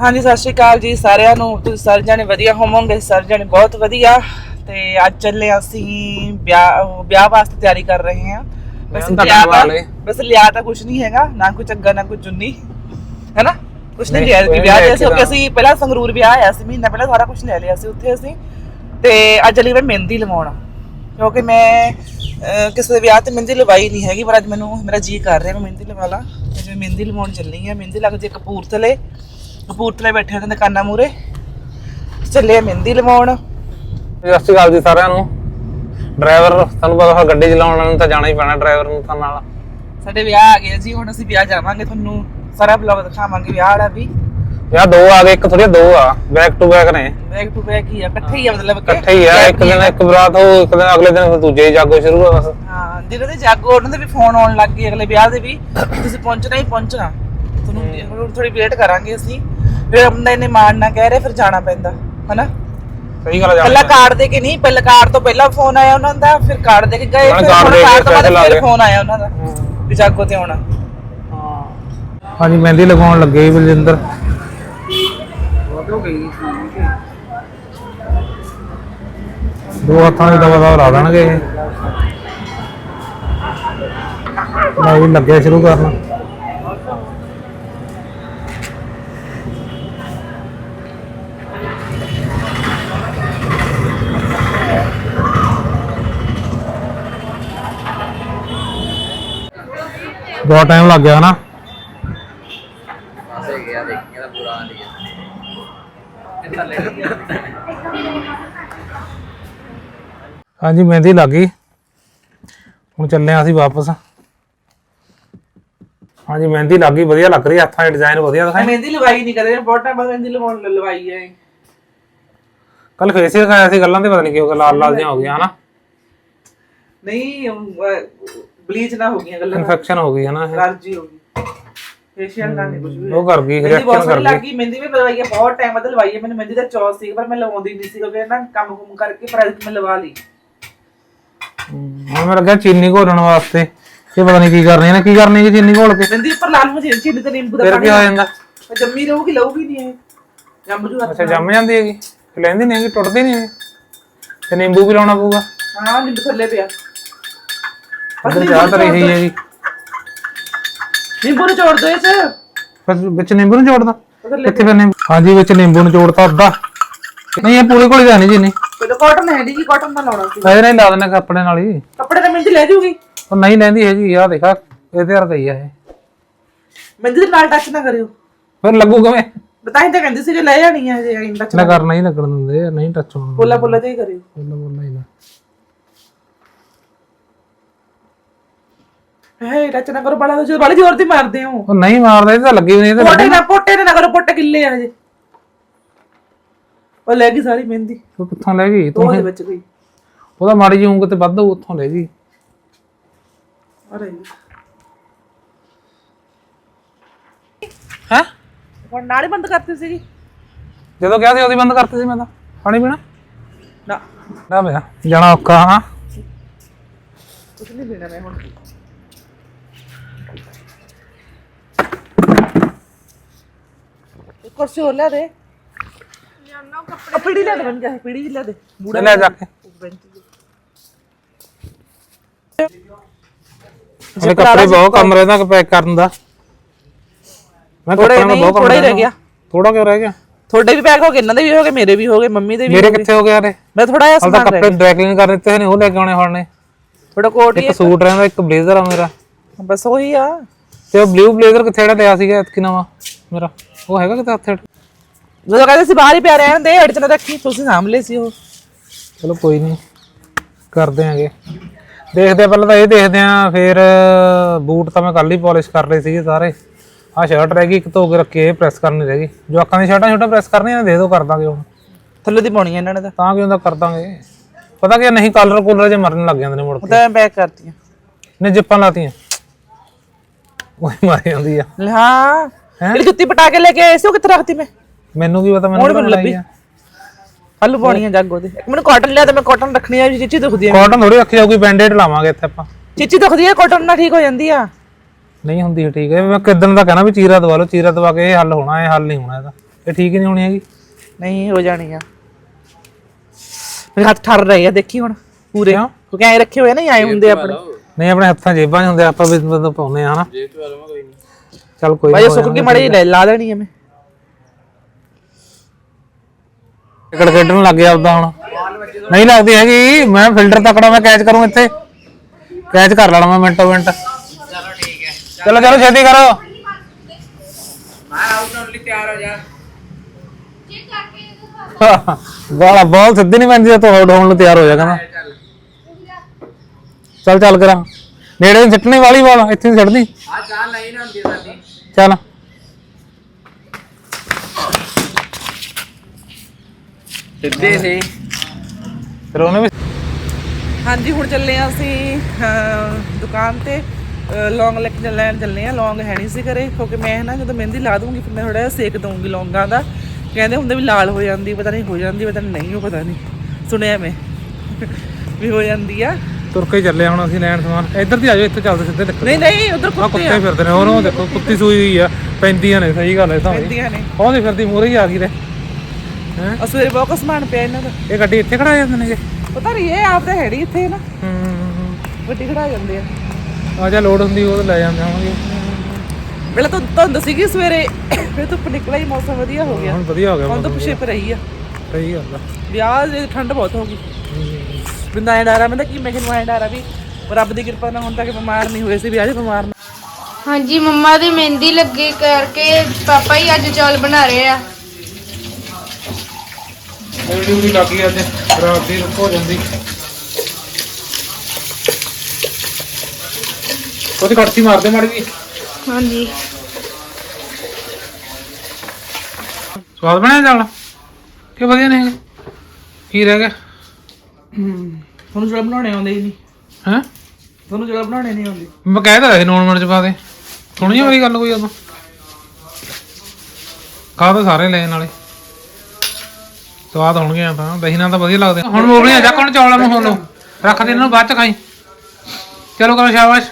ਹਾਂਜੀ ਸਤਿ ਸ਼੍ਰੀ ਅਕਾਲ ਜੀ ਸਾਰਿਆਂ ਨੂੰ। ਤੁਸੀਂ ਸਾਰੇ ਜਾਣੇ ਵਧੀਆ ਹੋਵੋਗੇ ਸਾਰੇ ਜਾਣੇ ਬਹੁਤ ਵਧੀਆ। ਤੇ ਅੱਜ ਚੱਲੇ ਅਸੀਂ ਵਿਆਹ ਵਿਆਹ ਵਾਸਤੇ ਤਿਆਰੀ ਕਰ ਰਹੇ ਹਾਂ। ਤਾਂ ਲਿਆ ਤਾਂ। ਵੈਸੇ ਲਿਆ ਤਾਂ ਕੁਝ ਨਹੀਂ ਹੈਗਾ ਨਾ ਕੋਈ ਚੱਗਾ ਨਾ ਕੋਈ ਚੁੰਨੀ। ਹੈਨਾ? ਕੁਝ ਨਹੀਂ ਲਿਆ ਕੋਈ ਵਿਆਹ ਦੇ ਕੇ ਅਸੀਂ ਪਹਿਲਾਂ ਸੰਗਰੂਰ ਵਿਆਹ ਆਇਆ ਸੀ ਮਹੀਨਾ ਪਹਿਲਾਂ ਸਾਰਾ ਕੁਝ ਲੈ ਲਿਆ ਸੀ ਉੱਥੇ ਅਸੀਂ। ਤੇ ਅੱਜ ਚੱਲੀ ਮੈਂ ਮਹਿੰਦੀ ਲਵਾਉਣਾ। ਕਿਉਂਕਿ ਮੈਂ ਕਿਸੇ ਦੇ ਵਿਆਹ ਤੇ ਮਹਿੰਦੀ ਲਵਾਈ ਨਹੀਂ ਹੈਗੀ ਪਰ ਅੱਜ ਮੈਨੂੰ ਮੇਰਾ ਜੀ ਕਰ ਰਿਹਾ ਮੈਂ ਮਹਿੰਦੀ ਲਵਾ ਲਾਂ। ਮੈਂ ਮਹਿੰਦੀ ਲਵਾਉਣ ਚੱਲੀ ਆ ਮਹਿੰਦੀ ਲੱਗਦੀ ਹੈ ਕਪੂਰਥਲੇ। ਕਪੂਰਥਲੇ ਬੈਠੇ ਹੁੰਦੇ ਦੁਕਾਨਾਂ ਮੂਰੇ ਚੱਲੇ ਮਹਿੰਦੀ ਲਵਾਉਣ। ਸਤਿ ਸ਼੍ਰੀ ਅਕਾਲ ਜੀ ਸਾਰਿਆਂ ਨੂੰ। ਡਰਾਈਵਰ ਤੁਹਾਨੂੰ ਪਤਾ ਹੈ ਗੱਡੀ ਚਲਾਉਣ ਵਾਲੇ ਨੂੰ ਤਾਂ ਜਾਣਾ ਹੀ ਪੈਣਾ ਡਰਾਈਵਰ ਨੂੰ ਤਾਂ ਨਾਲ। ਸਾਡੇ ਵਿਆਹ ਆ ਗਿਆ ਜੀ ਹੁਣ ਅਸੀਂ ਵਿਆਹ ਜਾਵਾਂਗੇ ਤੁਹਾਨੂੰ ਸਾਰਾ ਬਲੌਗ ਦਿਖਾਵਾਂਗੇ ਵਿਆਹ ਵਾਲਾ ਵੀ। ਯਾ ਦੋ ਆ ਗਏ ਇੱਕ ਥੋੜੀ ਦੋ ਆ ਬੈਕ ਟੂ ਬੈਕ ਨੇ। ਬੈਕ ਟੂ ਬੈਕ ਹੀ ਆ ਇਕੱਠੇ ਹੀ ਆ ਮਤਲਬ ਇਕੱਠੇ ਹੀ ਆ ਇੱਕ ਦਿਨ ਇੱਕ ਬਰਾਤ ਹੋ ਇੱਕ ਦਿਨ ਅਗਲੇ ਦਿਨ ਫਿਰ ਦੂਜੇ ਹੀ ਜਾਗੋ ਸ਼ੁਰੂ ਆ ਬਸ। ਹਾਂ ਜਿਹਨਾਂ ਦੇ ਜਾਗੋ ਉਹਨਾਂ ਦੇ ਵੀ ਫੋਨ ਆਉਣ ਲੱਗ ਗਏ ਅਗਲੇ ਵਿਆਹ ਦੇ ਵੀ। ਤੁਸੀਂ ਪਹੁੰਚਣਾ ਹੀ ਪਹੁੰਚਣਾ। ਤੁਹਾਨੂੰ ਥੋੜੀ ਵੇਟ ਕਰਾਂਗੇ ਅਸੀਂ। ਫਿਰ ਬੰਦਾ ਇਹਨੇ ਮਾਰਨਾ ਕਹਿ ਰਿਹਾ ਫਿਰ ਜਾਣਾ ਪੈਂਦਾ ਹਨਾ? ਸਹੀ ਗੱਲ ਆ ਪਹਿਲਾਂ ਕਾਰਡ ਦੇ ਕੇ ਨਹੀਂ ਪਹਿਲਾਂ ਕਾਰਡ ਤੋਂ ਪਹਿਲਾਂ ਫੋਨ ਆਇਆ ਉਹਨਾਂ ਦਾ ਫਿਰ ਕਾਰਡ ਦੇ ਕੇ ਗਏ ਫਿਰ card ਹੁਣ ਦੇ ਕੇ card ਤੋਂ ਬਾਅਦ ਫਿਰ। ਫੋਨ ਆਇਆ ਉਹਨਾਂ ਦਾ ਵੀ ਜਾਗੋ ਤੇ ਆਉਣਾ। ਹਾਂਜੀ ਮਹਿੰਦੀ ਲਗਾਉਣ ਲੱਗੇ ਜੀ ਬਲਜਿੰਦਰ। ਦੋ ਹੱਥਾਂ ਦੀ ਦਵਾ ਦਵਾ ਲਾ ਦੇਣਗੇ ਇਹ। ਮੈਂ ਵੀ ਲੱਗਿਆ ਸ਼ੁਰੂ ਕਰਨ। ਬਹੁਤ ਟਾਈਮ ਲੱਗ ਗਿਆ ਨਾ ਹਾਂਜੀ ਮਹਿੰਦੀ ਲੱਗ ਗਈ। ਹੁਣ ਚੱਲੇ ਹਾਂ ਅਸੀਂ ਵਾਪਸ। ਹਾਂਜੀ ਮਹਿੰਦੀ ਲੱਗ ਗਈ ਵਧੀਆ ਲੱਗ ਰਹੀ ਹੈ, ਹੱਥਾਂ ਦੇ ਡਿਜ਼ਾਈਨ ਵਧੀਆ ਮੈਂ ਦਿਖਾਏ ਮਹਿੰਦੀ ਲਵਾਈ ਨਹੀਂ ਕਦੇ ਬਹੁਤ ਟਾਈਮ ਬਾਅਦ ਮਹਿੰਦੀ ਲਵਾਉਣ ਲਵਾਈ ਹੈ ਕੱਲ ਫੇਸ ਦਿਖਾਇਆ ਸੀ ਗੱਲਾਂ ਤੇ ਪਤਾ ਨਹੀਂ ਕੀ ਹੋ ਗਿਆ ਲਾਲ ਲਾਲ ਜਿਹਾ ਹੋ ਗਿਆ ਹਨਾ। ਨਹੀਂ ਬਲੀਚ ਨਾ ਹੋ ਗਈਆਂ ਗੱਲਾਂ ਇਨਫੈਕਸ਼ਨ ਹੋ ਗਈ ਹਨਾ ਇਹ। ਅਲਰਜੀ ਹੋ ਗਈ। ਫੇਸ਼ੀਅਲ ਨਾਲ ਨਹੀਂ ਕੁਝ ਵੀ ਉਹ ਕਰ ਗਈ ਰਿਐਕਸ਼ਨ ਕਰ ਗਈ। ਲੱਗੀ ਮਹਿੰਦੀ ਵੀ ਲਵਾਈ ਹੈ ਬਹੁਤ ਟਾਈਮ ਬਾਅਦ ਲਵਾਈ ਹੈ। ਮੈਨੂੰ ਮਹਿੰਦੀ ਦਾ ਚੌਕ ਸੀ ਪਰ ਮੈਂ ਲਵਾਉਂਦੀ ਨਹੀਂ ਸੀ ਕਿਉਂਕਿ ਨਾ ਕੰਮ ਕੁਮ ਕਰਕੇ ਪਰ ਅੱਜ ਮੈਂ ਲਵਾ ਲਈ। ਹੁਣ ਮੈਂ ਲੱਗਿਆ ਚੀਨੀ ਘੋਲਣ ਵਾਸਤੇ। ਇਹ ਪਤਾ ਨਹੀਂ ਕੀ ਕਰਨੀ ਇਹਨੇ ਕੀ ਕਰਨੀ ਹੈ ਚੀਨੀ ਘੋਲ ਕੇ? ਮਹਿੰਦੀ ਉੱਪਰ ਲਾਲ ਮਜੇ ਚੀਨੀ ਤੇ ਨਿੰਬੂ ਦਾ ਫਿਰ ਕੀ ਹੋ ਜਾਂਦਾ? ਜੰਮੀ ਰਹੂਗੀ ਲਊਗੀ ਨਹੀਂ ਇਹ। ਜੰਮ ਜੂ ਅੱਛਾ ਜੰਮ ਜਾਂਦੀ ਹੈਗੀ। ਲੈਂਦੀ ਨਹੀਂ ਹੈਗੀ ਟੁੱਟਦੀ ਨਹੀਂ ਤੇ ਨਿੰਬੂ ਵੀ ਲਾਉਣਾ ਪਊਗਾ। ਹਾਂ ਨਿੰਬੂ ਥੱਲੇ ਪਿਆ। ਉਧਰ ਚਾਹ ਤਾਂ ਰਹੀ ਹੈਗੀ ਨਿੰਬੂ ਨੂੰ ਛੋੜ ਦੋ ਇਸ। ਫਿਰ ਵਿੱਚ ਨਿੰਬੂ ਨੂੰ ਜੋੜਦਾ ਕਿੱਥੇ ਫਿਰ ਨਿੰਬੂ ਹਾਂਜੀ ਵਿੱਚ ਨਿੰਬੂ ਨੂੰ ਜੋੜਤਾ ਅੱਧਾ। ਨਹੀਂ ਇਹ ਪੂਰੀ ਕੋਲੀ ਜਾਣੀ ਜੀ ਨਹੀਂ। ਪਹਿਲਾਂ ਕਾਟਨ ਹੈ ਜੀ ਕਾਟਨ ਦਾ ਲਾਉਣਾ ਸੀ। ਇਹਦੇ ਨਾਲ ਹੀ ਲਾ ਦੇਣਾ ਕੱਪੜੇ ਨਾਲ ਹੀ। ਕੱਪੜੇ ਤਾਂ ਮਹਿੰਦੀ ਲੈ ਜੂਗੀ। ਉਹ ਨਹੀਂ ਲੈਂਦੀ ਹੈਗੀ ਆ ਦੇਖਾ ਇਹਦੇ ਵਰਗਾ ਹੀ ਆ ਇਹ। ਮਹਿੰਦੀ ਦੇ ਨਾਲ ਟੱਚ ਨਾ ਕਰਿਓ। ਫਿਰ ਲੱਗੂ ਕਿਵੇਂ? ਬਤਾਈ ਤਾਂ ਕਹਿੰਦੀ ਸੀ ਕਿ ਲੈ ਜਾਣੀ ਹੈ ਜੇ ਆਈਂ ਟੱਚ ਨਾ ਕਰਨਾ ਹੀ ਲੱਗਣ ਦਿੰਦੇ ਨਹੀਂ ਟੱਚ ਹੋਣ ਬੋਲਾ ਬੋਲਾ ਤੇ ਹੀ ਕਰਿਓ। ਬੋਲਾ ਬੋਲਾ ਹੀ ਨਾ। ਹੈ ਟੱਚ ਨਾ ਕਰੋ ਬੜਾ ਤੁਸੀਂ ਬੜੀ ਜ਼ੋਰ ਦੀ ਮਾਰਦੇ ਹੋ ਉਹ। ਨਹੀਂ ਮਾਰਦਾ ਇਹ ਤਾਂ ਲੱਗੀ ਵੀ ਨਹੀਂ ਤਾਂ ਪੋਟੇ ਨਾ ਪੋਟੇ ਨਾ ਕਰੋ ਪੋਟੇ ਕਿੱਲੇ ਆ ਹਜੇ। ਉਹ ਲੈ ਗਈ ਸਾਰੀ ਮਹਿੰਦੀ। ਤੂੰ ਕਿੱਥੋਂ ਲੈ ਗਈ? ਤੂੰ ਉਹਦੇ ਵਿੱਚ ਗਈ। ਉਹਦਾ ਮਾੜੀ ਜਿਹੀ ਉਂਗ ਤੇ ਵੱਧ ਉੱਥੋਂ ਲੈ ਗਈ। ਅਰੇ। ਹੈ? ਹੁਣ ਨਾਲੇ ਬੰਦ ਕਰਤੀ ਸੀਗੀ। ਜਦੋਂ ਕਿਹਾ ਸੀ ਉਹਦੀ ਬੰਦ ਕਰਤੀ ਸੀ ਮੈਂ ਤਾਂ। ਪਾਣੀ ਪੀਣਾ? ਨਾ। ਨਾ ਪਿਆ ਜਾਣਾ ਔਖਾ ਹਾਂ। ਕੁਝ ਨਹੀਂ ਪੀਣਾ ਮੈਂ ਹੁਣ। ਇੱਕ ਕੁਰਸੀ ਹੋਰ ਲੈ ਦੇ। ਆ ਪੀੜੀ ਲੈ ਦੇ ਮੈਨੂੰ ਕਿਹਾ ਪੀੜੀ ਲੈ ਦੇ। ਲੈ ਲੈ ਜਾ ਕੇ। ਕੱਪੜੇ ਬਹੁਤ ਕਮਰੇ ਤੱਕ ਪੈਕ ਕਰਨ ਦਾ। ਮੈਂ ਥੋੜੇ ਨਹੀਂ ਥੋੜਾ ਹੀ ਰਹਿ ਗਿਆ। ਥੋੜਾ ਕਿਉਂ ਰਹਿ ਗਿਆ? ਤੁਹਾਡੇ ਵੀ ਪੈਕ ਹੋ ਗਏ ਇਹਨਾਂ ਦੇ ਵੀ ਹੋ ਗਏ ਮੇਰੇ ਵੀ ਹੋ ਗਏ ਮੰਮੀ ਦੇ ਵੀ ਮੇਰੇ ਕਿੱਥੇ ਹੋ ਗਿਆ ਰੇ ਮੈਂ ਥੋੜਾ ਜਿਹਾ ਸਮਾਨ ਰਹਿ ਕੱਪੜੇ ਡਰਾਈ ਕਲੀਨ ਕਰ ਦਿੱਤੇ ਨੇ ਉਹ ਲੈ ਕੇ ਆਉਣੇ ਹੁਣ ਨੇ। ਥੋੜਾ ਕੋਟ ਇੱਕ ਸੂਟ ਰਹਿੰਦਾ ਇੱਕ ਬਲੇਜ਼ਰ ਆ ਮੇਰਾ। ਬਸ ਉਹੀ ਆ। ਤੇ ਉਹ ਬਲੂ ਬਲੇਜ਼ਰ ਕਿੱਥੇ ਜਿਹੜਾ ਲਿਆ ਸੀਗਾ ਇਤਕੀ ਨਵਾਂ ਮੇਰਾ। ਉਹ ਹੈਗਾ ਕਿਤੇ ਹੱਥੇ ਜਦੋਂ ਕਹਿੰਦੇ ਸੀ ਬਾਹਰ ਹੀ ਪਿਆ ਰਹਿਣ ਦੇ ਅੜਚਨ ਰੱਖੀ ਤੁਸੀਂ ਸਾਂਭ ਲਏ ਸੀ ਉਹ। ਚਲੋ ਕੋਈ ਨਹੀਂ ਕਰਦੇ ਆਂਗੇ। ਦੇਖਦੇ ਆ ਪਹਿਲਾਂ ਤਾਂ ਇਹ ਦੇਖਦੇ ਆ ਫਿਰ ਬੂਟ ਤਾਂ ਮੈਂ ਕੱਲ ਹੀ ਪਾਲਿਸ਼ ਕਰ ਲਏ ਸੀਗੇ ਸਾਰੇ। ਆਹ ਸ਼ਰਟ ਰਹਿ ਗਈ ਇੱਕ ਧੋ ਕੇ ਰੱਖੀ ਇਹ ਪ੍ਰੈਸ ਕਰਨੀ ਰਹਿ ਗਈ। ਜੋ ਅੱਖਾਂ ਦੀ ਸ਼ਰਟਾਂ ਛੋਟਾ ਪ੍ਰੈਸ ਕਰਨੀਆਂ ਦੇ ਦਿਓ ਕਰ ਦਾਂਗੇ ਹੁਣ। ਥੱਲੇ ਦੀ ਪਾਉਣੀ ਆ ਇਹਨਾਂ ਨੇ ਤਾਂ। ਤਾਂ ਕਿਉਂ ਦਾ ਕਰ ਦਾਂਗੇ? ਪਤਾ ਕੀ ਆ, ਨਹੀਂ ਕਲਰ ਕੂਲਰ ਜੇ ਮਰਨ ਲੱਗ ਜਾਂਦੇ ਨੇ ਮੁੜ ਕੇ। ਤਾਂ ਮੈਂ ਪੈਕ ਕਰਤੀ ਆ ਨੇ ਜਿੱਪਾਂ ਲਾਤੀਆਂ। ਉਹ ਮਾਰ ਜਾਂਦੀ ਆ। ਲੈ ਹਾਂ। ਜਿਹੜੀ ਜੁੱਤੀ ਪਟਾ ਕੇ ਲੈ ਕੇ ਆਏ ਸੀ ਉਹ ਕਿੱਥੇ ਰੱਖਤੀ ਮੈਂ? ਮੈਨੂੰ ਕੀ ਪਤਾ ਮੈਨੂੰ ਹੁਣ ਮੈਨੂੰ ਲੱਭੀ। ਆ। ਹਲੂ ਪਾਉਣੀ ਆ ਜਾਗੋ ਦੇ ਇੱਕ ਮੈਨੂੰ ਕਾਟਨ ਲਿਆ ਤੇ ਮੈਂ ਕਾਟਨ ਰੱਖਣੀ ਆ ਵੀ ਚੀਚੀ ਦੁਖਦੀ ਆ ਕਾਟਨ ਥੋੜੀ ਰੱਖੀ ਜਾਊਗੀ ਬੈਂਡੇਡ ਲਾਵਾਂਗੇ ਇੱਥੇ ਆਪਾਂ। ਚੀਚੀ ਦੁਖਦੀ ਆ ਕਾਟਨ ਨਾਲ ਠੀਕ ਹੋ ਜਾਂਦੀ ਆ। ਨਹੀਂ ਹੁੰਦੀ ਠੀਕ ਹੈ ਮੈਂ ਕਿਦਨ ਦਾ ਕਹਿਣਾ ਵੀ ਚੀਰਾ ਦਵਾ ਲਓ ਚੀਰਾ ਦਵਾ ਕੇ ਇਹ ਹੱਲ ਹੋਣਾ ਇਹ ਹੱਲ ਨਹੀਂ ਹੋਣਾ ਇਹਦਾ। ਇਹ ਠੀਕ ਨਹੀਂ ਹੋਣੀ ਹੈਗੀ। ਨਹੀਂ ਹੋ ਜਾਣੀ ਆ। ਮੇਰੇ ਹੱਥ ਠਰ ਰਹੇ ਆ ਦੇਖੀ ਹੁਣ ਪੂਰੇ। ਕਿਉਂ? ਕਿਉਂਕਿ ਐ ਰੱਖੇ ਹੋਏ ਨਾ ਆਏ ਹੁੰਦੇ ਆਪਣੇ। ਨਹੀਂ ਆਪਣੇ ਹੱਥਾਂ ਜੇਬਾਂ 'ਚ ਹੁੰਦੇ ਆਪਾਂ ਵੀ ਬੰਦ ਪਾਉਨੇ ਆ ਹਨਾ। ਜੇ ਤੂੰ ਆਲਮਾ ਕੋਈ ਨਹੀਂ ਚੱਲ ਕੋਈ ਭਾਈ ਸੁੱਕ ਕੇ ਮੜੇ ਲਾ ਦੇਣੀ ਐ ਮੈਂ। ਟਿਕਟ ਖੇਡਣ ਲੱਗ ਗਿਆ ਉਦਾਂ ਹੁਣ। ਨਹੀਂ ਲੱਗਦੀ ਹੈਗੀ। ਮੈਂ ਫਿਲਟਰ ਤਕੜਾ ਮੈਂ ਕੈਚ ਕਰੂੰ ਇੱਥੇ। ਕੈਚ ਕਰ ਲੈਣਾ ਮੈਂ ਮਿੰਟੋ ਮਿੰਟ। ਚਲੋ ਠੀਕ ਹੈ ਚਲੋ ਚਲੋ ਛੇਤੀ ਕਰੋ। ਮੈਂ ਆਊਟ ਹੋਣ ਲਈ ਤਿਆਰ ਹੋ ਜਾ। ਗਾਲਾ ਬਾਲ ਸਿੱਧੀ ਨਹੀਂ ਪੈਂਦੀ ਤੂੰ ਆਊਟ ਹੋਣ ਨੂੰ ਤਿਆਰ ਹੋ ਜਾ ਕਹਿੰਦਾ। ਚੱਲ ਚੱਲ ਚੱਲ ਕਰਾਂ। ਨੇੜੇ ਨਹੀਂ ਸਿੱਟਣੀ ਵਾਲੀ ਬਾਲ ਇੱਥੇ ਨਹੀਂ ਸਿੱਟਦੀ ਆ ਚਾਹ ਨਹੀਂ ਨਾ ਹੁੰਦੀ ਸਾਡੀ। ਚੱਲ। ਸਿੱਧੇ ਸੀ। ਫਿਰ ਉਹਨੇ ਵੀ ਹਾਂਜੀ ਹੁਣ ਚੱਲੇ ਆ ਅਸੀਂ ਅਹ, ਦੁਕਾਨ ਤੇ। ਲੌਂਗ ਲੈ ਕੇ ਲੈਣ ਚੱਲੇ ਆ ਲੌਂਗ ਹੈ ਨਹੀਂ ਸੀ ਘਰੇ। ਕਿਉਂਕਿ ਮੈਂ ਨਾ ਜਦੋਂ ਮਹਿੰਦੀ ਲਾ ਦੂੰਗੀ ਫਿਰ ਮੈਂ ਥੋੜਾ ਜਿਹਾ ਸੇਕ ਦਊਂਗੀ ਲੌਂਗਾਂ ਦਾ। ਕਹਿੰਦੇ ਹੁੰਦੇ ਵੀ ਲਾਲ ਹੋ ਜਾਂਦੀ ਪਤਾ ਨਹੀਂ ਹੋ ਜਾਂਦੀ ਪਤਾ ਨਹੀਂ ਉਹ ਪਤਾ ਨਹੀਂ ਸੁਣਿਆ ਮੈਂ। ਵੀ ਹੋ ਜਾਂਦੀ ਆ। ਤੁਰ ਕੇ ਚੱਲੇ ਹੁਣ ਅਸੀਂ ਲੈਣ ਸਮਾਨ। ਇੱਧਰ ਦੀ ਆ ਜਾਓ ਇੱਥੇ ਚੱਲਦੇ ਸਿੱਧੇ ਦੇਖੋ ਨਹੀਂ ਨਹੀਂ ਉਧਰ ਆ ਕੁੱਤੇ ਕੁੱਤੇ ਆ। ਫਿਰਦੇ ਨੇ ਹੋਰ ਉਹ ਦੇਖੋ ਕੁੱਤੀ ਸੂਈ ਹੋਈ ਆ ਪੈਂਦੀਆਂ ਨੇ ਸਹੀ ਗੱਲ ਹੈ ਤਾਂ ਪੈਂਦੀਆਂ ਨੇ। ਉਹਦੀ ਫਿਰਦੀ ਮੂਰੇ ਹੀ ਆ ਗਈ ਤੇ। ਹੈ? ਸਵੇਰੇ ਬਹੁਤ ਸਮਾਨ ਪਿਆ ਇਹਨਾਂ ਦਾ। ਇਹ ਗੱਡੀ ਇੱਥੇ ਖੜਾ ਜਾਂਦੇ ਨੇਗੇ ਪਤਾ ਨਹੀਂ ਇਹ ਆਪ ਤਾਂ ਹੈ ਨੀ ਇੱਥੇ ਨਾ? ਹੂੰ ਗੱਡੀ ਖੜਾ ਜਾਂਦੇ ਆ। ਆ ਜਾ ਲੋਡ ਹੁੰਦੀ ਉਹ ਤਾਂ ਲੈ ਜਾਂਦੇ ਹੋਣਗੇ ਪਹਿਲਾਂ ਤਾਂ ਧੁੰਦ ਸੀਗੀ ਸਵੇਰੇ ਫਿਰ ਧੁੱਪ ਨਿਕਲਿਆ ਹੀ ਮੌਸਮ ਵਧੀਆ ਹੋ ਗਿਆ। ਹੁਣ ਵਧੀਆ ਹੋ ਗਿਆ ਹੁਣ ਤਾਂ ਪਿਛੇ ਪਰ ਰਹੀ ਆ। ਸਹੀ ਗੱਲ ਆ। ਵਿਆਹ ਦੇ ਠੰਡ ਬਹੁਤ ਹੋ ਗਈ। ਬਿੰਦਾ ਐ ਡਾਰਾ ਮੈਂ ਤਾਂ ਕੀ ਮੈਂ ਕਿਹਨੂੰ ਐ ਡਾਰਾ ਵੀ ਰੱਬ ਦੀ ਕਿਰਪਾ ਨਾਲ ਹੁਣ ਤੱਕ ਬਿਮਾਰ ਨਹੀਂ ਹੋਏ ਸੀ ਵਿਆਹ 'ਚ ਬਿਮਾਰ ਨਾ ਹਾਂਜੀ ਮੰਮਾ ਦੀ ਮਹਿੰਦੀ ਲੱਗੇ ਕਰਕੇ ਪਾਪਾ ਹੀ ਅੱਜ ਚੌਲ ਬਣਾ ਰਹੇ ਆ। ਡਿਊਟੀ ਵੀ ਲੱਗੀ ਅੱਜ ਰਾਤ ਦੀ ਰੁਕ ਹੋ ਜਾਂਦੀ। ਉਹਦੀ ਕੜਛੀ ਮਾਰਦੇ ਮਾੜੀ ਜੀ। ਹਾਂਜੀ। ਸਵਾਦ ਬਣਿਆ ਚਾਵਲ ਕਿ ਵਧੀਆ ਨੇ? ਕੀ ਰਹਿ ਗਿਆ? ਤੁਹਾਨੂੰ ਜਿਹੜਾ ਬਣਾਉਣੇ ਆਉਂਦੇ ਹੀ ਨਹੀਂ। ਹੈ? ਤੁਹਾਨੂੰ ਜਿਹੜਾ ਬਣਾਉਣੇ ਨਹੀਂ ਆਉਂਦੇ। ਮੈਂ ਕਹਿ ਤਾ ਸੀ ਨੂਣ ਮਿਰਚ ਪਾ ਦੇ। ਸੁਣੀ ਮੇਰੀ ਗੱਲ ਕੋਈ ਉਦੋਂ? ਖਾ ਤਾਂ ਸਾਰੇ ਲੈ ਨਾਲੇ। ਸਵਾਦ ਹੋਣਗੇ ਆ ਤਾਂ ਦਹੀਂ ਨਾਲ ਤਾਂ ਵਧੀਆ ਲੱਗਦੇ। ਹੁਣ ਮੋਗਲੀਆਂ ਜਾ ਕੋਣ ਚੌਲਾਂ ਨੂੰ ਹੁਣ ਰੱਖ ਦੇ ਇਹਨਾਂ ਨੂੰ ਬਾਅਦ ਚ ਖਾਈ। ਚਲੋ ਕਰੋ ਸ਼ਾਬਾਸ਼।